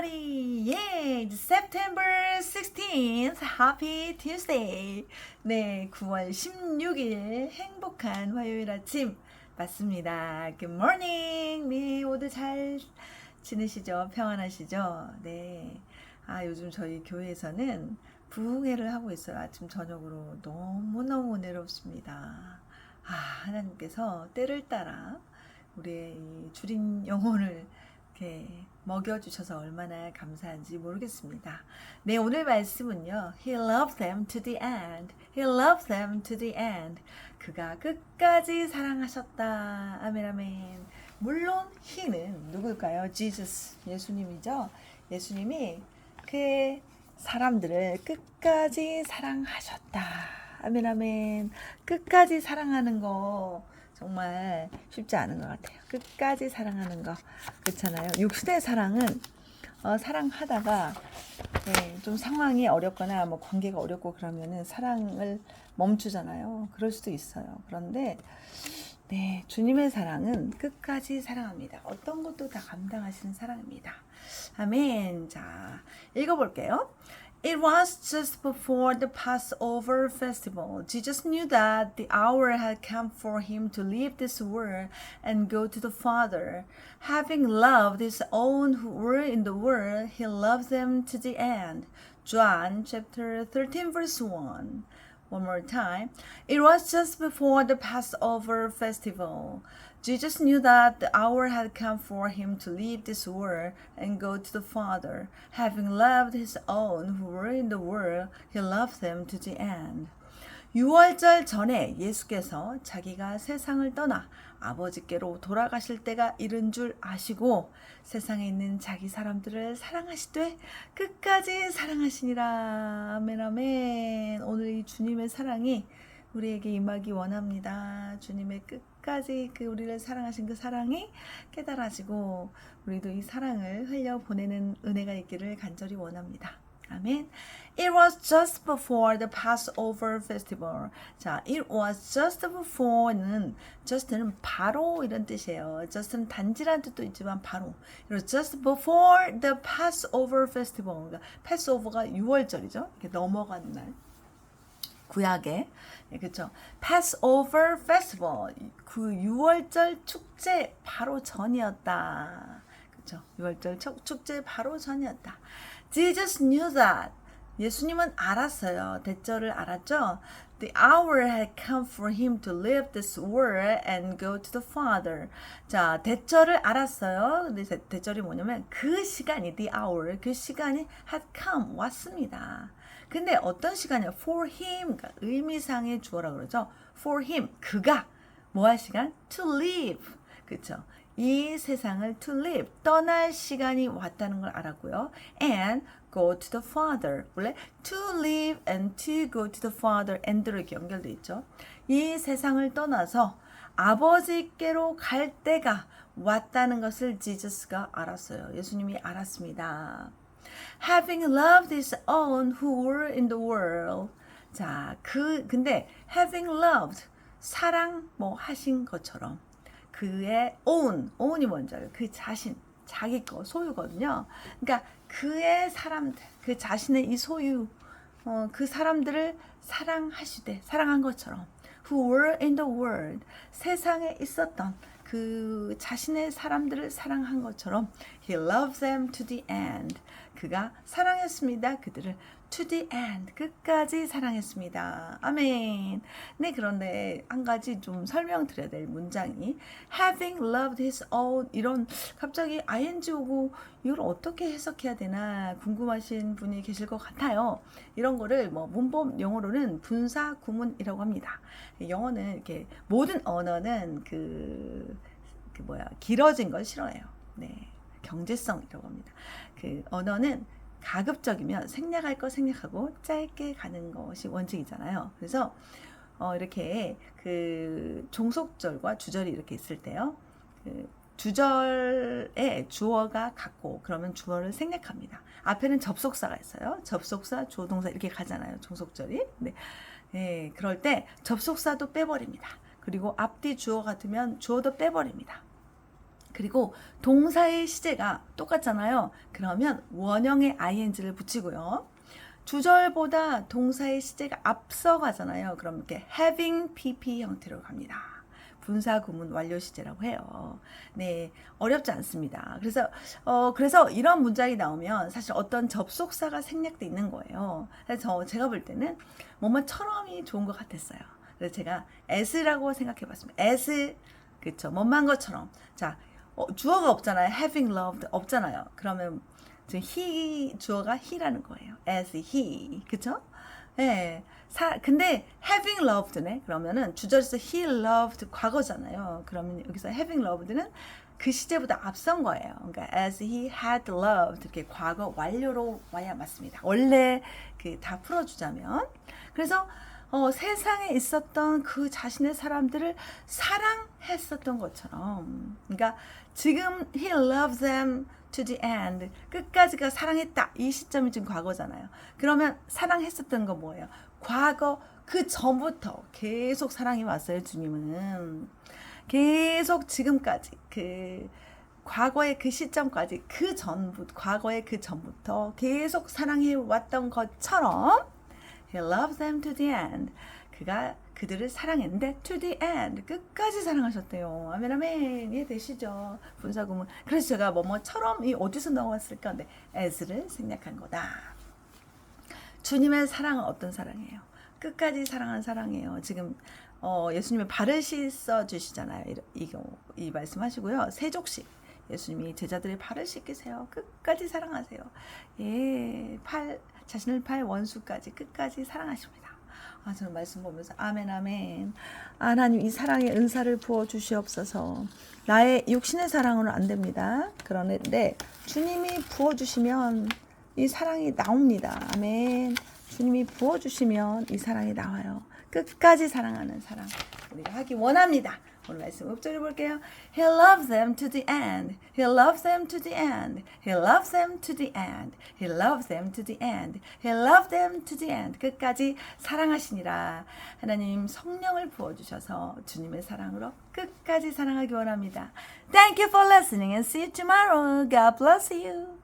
everybody. Yeah, September 16th. Happy Tuesday. 네, 9월 16일 행복한 화요일 아침 맞습니다. Good morning. 네, 모두 잘 지내시죠? 평안하시죠? 네. 아, 요즘 저희 교회에서는 부흥회를 하고 있어요. 아침 저녁으로 너무너무 은혜롭습니다. 아, 하나님께서 때를 따라 우리의 이 줄인 영혼을 이렇게 먹여주셔서 얼마나 감사한지 모르겠습니다. 네, 오늘 말씀은요. He loved them to the end. He loved them to the end. 그가 끝까지 사랑하셨다. 아멘, 아멘. 물론 he는 누굴까요? Jesus. 예수님이죠. 예수님이 그의 사람들을 끝까지 사랑하셨다. 아멘, 아멘. 끝까지 사랑하는 거 정말 쉽지 않은 것 같아요. 끝까지 사랑하는 거. 그렇잖아요. 육신의 사랑은 어, 사랑하다가 네, 좀 상황이 어렵거나 뭐 관계가 어렵고 그러면은 사랑을 멈추잖아요. 그럴 수도 있어요. 그런데 네, 주님의 사랑은 끝까지 사랑합니다. 어떤 것도 다 감당하시는 사랑입니다. 아멘. 자, 읽어볼게요. It was just before the Passover festival. Jesus knew that the hour had come for him to leave this world and go to the Father. Having loved his own who were in the world, he loved them to the end. John chapter 13, verse 1. One more time. It was just before the Passover festival. Jesus knew that the hour had come for him to leave this world and go to the Father. Having loved his own who were in the world, he loved them to the end. 6월절 전에 예수께서 자기가 세상을 떠나 아버지께로 돌아가실 때가 이른 줄 아시고 세상에 있는 자기 사람들을 사랑하시되 끝까지 사랑하시니라. 아멘, 아멘. 오늘 이 주님의 사랑이 우리에게 임하기 원합니다. 주님의 끝까지 그 우리를 사랑하신 그 사랑이 깨달아지고 우리도 이 사랑을 흘려 보내는 은혜가 있기를 간절히 원합니다. 아멘. It was just before the Passover festival. 자, it was just before는 just는 바로 이런 뜻이에요. just는 단지란 뜻도 있지만 바로. just before the Passover festival. 그러니까 Passover가 6월절이죠. 이렇게 넘어가는 날. 구약에 예, 그렇죠. Passover Festival 그 6월절 축제 바로 전이었다. 그렇죠. 6월절 축- 축제 바로 전이었다. Jesus knew that 예수님은 알았어요. 대절을 알았죠. The hour had come for him to leave this world and go to the Father. 자, 대절을 알았어요. 근데 대- 대절이 뭐냐면 그 시간이 the hour 그 시간이 had come 왔습니다. 근데 어떤 시간이요? For him 그러니까 의미상의 주어라 그러죠. For him 그가 뭐 할 시간? To live 그렇죠. 이 세상을 to live 떠날 시간이 왔다는 걸 알았고요. And go to the Father 원래 to live and to go to the Father and로 이렇게 연결돼 있죠. 이 세상을 떠나서 아버지께로 갈 때가 왔다는 것을 지저스가 알았어요. 예수님이 알았습니다. having loved his own who were in the world. 자, 그 근데 having loved 사랑 뭐 하신 것처럼 그의 own, own이 뭔지 알아요? 그 자신, 자기 거, 소유거든요. 그러니까 그의 사람들, 그 자신의 이 소유, 어, 그 사람들을 사랑하시되, 사랑한 것처럼 who were in the world, 세상에 있었던 그 자신의 사람들을 사랑한 것처럼 he loved them to the end. 그가 사랑했습니다. 그들을 to the end. 끝까지 사랑했습니다. 아멘. 네, 그런데 한 가지 좀 설명드려야 될 문장이 having loved his own 이런 갑자기 ing 오고 이걸 어떻게 해석해야 되나 궁금하신 분이 계실 것 같아요. 이런 거를 뭐 문법 영어로는 분사 구문이라고 합니다. 영어는 이렇게 모든 언어는 그, 그 뭐야 길어진 걸 싫어해요. 네, 경제성이라고 합니다. 그 언어는 가급적이면 생략할 거 생략하고 짧게 가는 것이 원칙이잖아요. 그래서 어, 이렇게 그 종속절과 주절이 이렇게 있을 때요. 그 주절에 주어가 같고 그러면 주어를 생략합니다. 앞에는 접속사가 있어요. 접속사, 주어, 동사 이렇게 가잖아요. 종속절이. 네. 네, 그럴 때 접속사도 빼버립니다. 그리고 앞뒤 주어 같으면 주어도 빼버립니다. 그리고 동사의 시제가 똑같잖아요. 그러면 원형의 ing를 붙이고요. 주절보다 동사의 시제가 앞서가잖아요. 그럼 이렇게 having pp 형태로 갑니다. 분사 구문 완료 시제라고 해요. 네, 어렵지 않습니다. 그래서 어 그래서 이런 문장이 나오면 사실 어떤 접속사가 생략돼 있는 거예요. 그래서 저 제가 볼 때는 뭐뭐처럼이 좋은 것 같았어요. 그래서 제가 as라고 생각해봤습니다. as 그쵸 뭐만 것처럼 자 어, 주어가 없잖아요. having loved 없잖아요. 그러면 지금 he 주어가 he라는 거예요. as he 그쵸? 예. 사, 근데 having loved네. 그러면은 주절에서 he loved 과거잖아요. 그러면 여기서 having loved는 그 시제보다 앞선 거예요. 그러니까 as he had loved 이렇게 과거 완료로 와야 맞습니다. 원래 그 다 풀어주자면 그래서 어, 세상에 있었던 그 자신의 사람들을 사랑했었던 것처럼. 그러니까 지금 he loves them to the end. 끝까지가 사랑했다. 이 시점이 지금 과거잖아요. 그러면 사랑했었던 건 뭐예요? 과거 그 전부터 계속 사랑이 왔어요 주님은. 계속 지금까지 그 과거의 그 시점까지 그 전부 과거의 그 전부터 계속 사랑해 왔던 것처럼 He loves them to the end. 그가 그들을 사랑했는데 to the end 끝까지 사랑하셨대요. 아멘 아멘 이해되시죠? 분사구문. 그래서 제가 뭐뭐처럼 이 어디서 나왔을까? 근데 as를 생략한 거다. 주님의 사랑은 어떤 사랑이에요? 끝까지 사랑한 사랑이에요. 지금 어, 예수님의 발을 씻어 주시잖아요. 이, 이, 이 말씀하시고요. 세족식. 예수님이 제자들의 발을 씻기세요. 끝까지 사랑하세요. 예, 팔 자신을 팔 원수까지 끝까지 사랑하십니다. 아, 저는 말씀 보면서 아멘 아멘. 아, 하나님 이 사랑의 은사를 부어 주시옵소서. 나의 육신의 사랑으로는 안 됩니다. 그런데 주님이 부어 주시면 이 사랑이 나옵니다. 아멘. 주님이 부어 주시면 이 사랑이 나와요. 끝까지 사랑하는 사랑 우리가 하기 원합니다. 오늘 말씀 읊조려 볼게요. He loves them to the end. He loves them to the end. He loves them to the end. He loves them to the end. He loves them to the end. 끝까지 사랑하시니라. 하나님 성령을 부어 주셔서 주님의 사랑으로 끝까지 사랑하기 원합니다. Thank you for listening and see you tomorrow. God bless you.